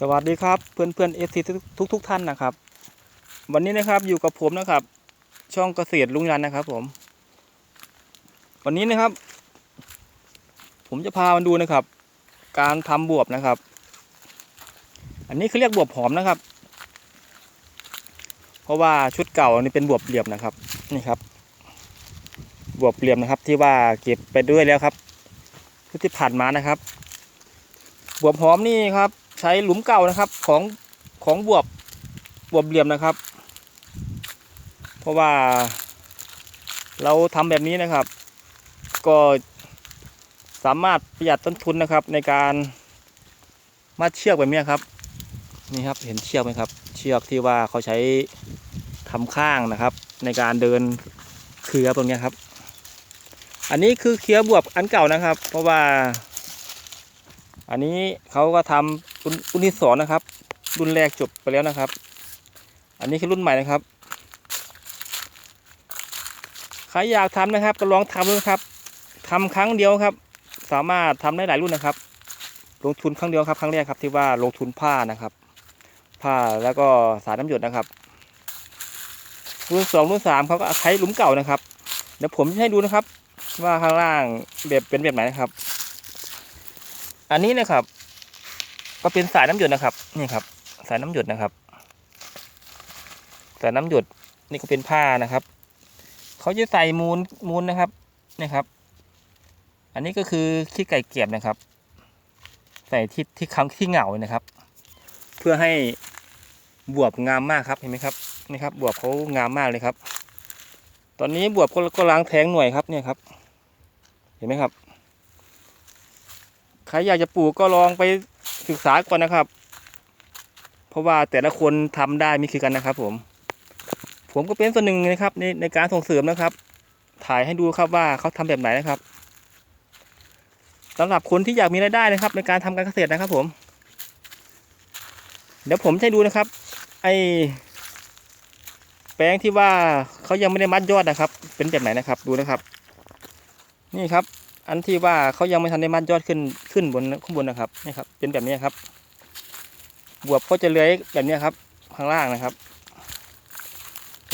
สวัสดีครับเพื่อนเพื่อนเอฟซีทุกทุกท่านนะครับ วันนี้นะครับอยู่กับผมนะครับ ช่องเกษตรลุงยันนะครับ ผม วันนี้นะครับ ผมจะพามาดูนะครับ การทำบวบนะครับ อันนี้เขาเรียกบวบหอมนะครับ เพราะว่าชุดเก่านนี้เป็นบวบเหลี่ยมนะครับนี่ครับ บวบเหลี่ยมนะครับ ที่ว่าเก็บไปด้วยแล้วครับที่ผ่านมานะครับ บวบหอมนี่ครับ ใช้หลุมเก่านะครับของของบวบบวบเหลี่ยมนะครับ เพราะว่าเราทำแบบนี้นะครับ ก็สามารถประหยัดต้นทุนนะครับ ในการมัดเชือกแบบนี้ครับ นี่ครับเห็นเชือกไหมครับ เชือกที่ว่าเขาใช้ทำข้างนะครับ ในการเดินเครือตรงนี้ครับ อันนี้คือเครือบวบอันเก่านะครับ เพราะว่า อันนี้เขาก็ทำ รุ่นรุ่นที่สองนะครับ รุ่นแรกจบไปแล้วนะครับ อันนี้คือรุ่นใหม่นะครับใครอยากทำนะครับ ก็ลองทำดูนะครับทำครั้งเดียวครับ สามารถทำได้หลายรุ่นนะครับ ลงทุนครั้งเดียวครับ ครั้งแรกครับที่ว่าลงทุนผ้านะครับ ผ้าแล้วก็สารน้ำหยดนะครับ รุ่นสองรุ่นสามเขาก็ใช้หลุมเก่านะครับเดี๋ยวผมจะให้ดูนะครับ ว่าข้างล่างแบบเป็นแบบไหนนะครับ อันนี้นะครับ ก็เป็นสายน้ำหยดนะครับนี่ครับ สายน้ำหยดนะครับ สายน้ำหยดนี่ก็เป็นผ้านะครับเขาจะใส่มูลมูลนะครับนี่ครับ อันนี้ก็คือขี้ไก่เก็บนะครับ ใส่ที่ที่คำที่เหงานะครับ เพื่อให้บวบงามมากครับเห็นไหมครับนี่ครับบวบเขางามมากเลยครับ ตอนนี้บวบก็ก็ล้างแทงหน่วยครับเนี่ยครับ เห็นไหมครับใครอยากจะปลูกก็ลองไป ศึกษาก่อนนะครับ เพราะว่าแต่ละคนทำได้ไม่คือกันนะครับ ผม ผมก็เป็นส่วนหนึ่งนะครับในในการส่งเสริมนะครับ ถ่ายให้ดูครับว่าเขาทำแบบไหนนะครับสำหรับคนที่อยากมีรายได้นะครับ ในการทำการเกษตรนะครับ ผม เดี๋ยวผมจะให้ดูนะครับ ไอแปลงที่ว่าเขายังไม่ได้มัดยอดนะครับ เป็นแบบไหนนะครับ ดูนะครับ นี่ครับ อันที่ว่าเขายังไม่ทันได้มัดยอดขึ้นขึ้นบนข้างบนนะครับนี่ครับ เป็นแบบนี้ครับ บวบก็จะเลื้อยแบบนี้ครับ ข้างล่างนะครับ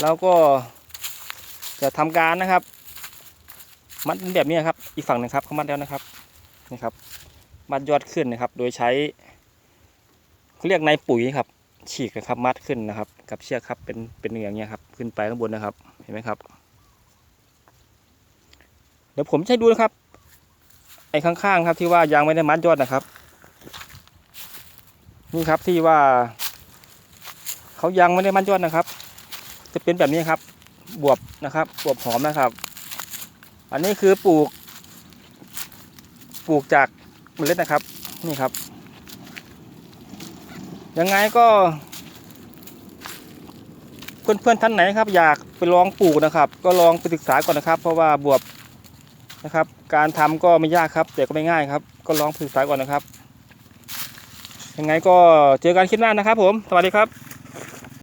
แล้วก็จะทำการนะครับ มัดเป็นแบบนี้ครับ อีกฝั่งหนึงครับเขามัดแล้วนะครับนี่ครับ มัดยอดขึ้นนะครับ โดยใช้เขาเรียกในปุ๋ยครับ ฉีกนะครับมัดขึ้นนะครับ กับเชือกครับเป็นเป็นอย่างเงี้ยครับ ขึ้นไปข้างบนนะครับ เห็นไหมครับเดี๋ยวผมจะให้ดูนะครับ ไอ้ข้างๆครับที่ว่ายังไม่ได้มัดยอดนะครับ นี่ครับที่ว่าเขายังไม่ได้มัดยอดนะครับ จะเป็นแบบนี้ครับ บวบนะครับ บวบหอมนะครับ อันนี้คือปลูก ปลูกจากเมล็ดนะครับ นี่ครับ ยังไงก็ เพื่อนๆท่านไหนครับ อยากไปลองปลูกนะครับ ก็ลองไปศึกษาก่อนนะครับ เพราะว่าบวบ นะครับ การทำก็ไม่ยากครับ แต่ก็ไม่ง่ายครับ ก็ลองฝึกสาก่อนนะครับ ยังไงก็เจอกันคลิปหน้านะครับผม สวัสดีครับ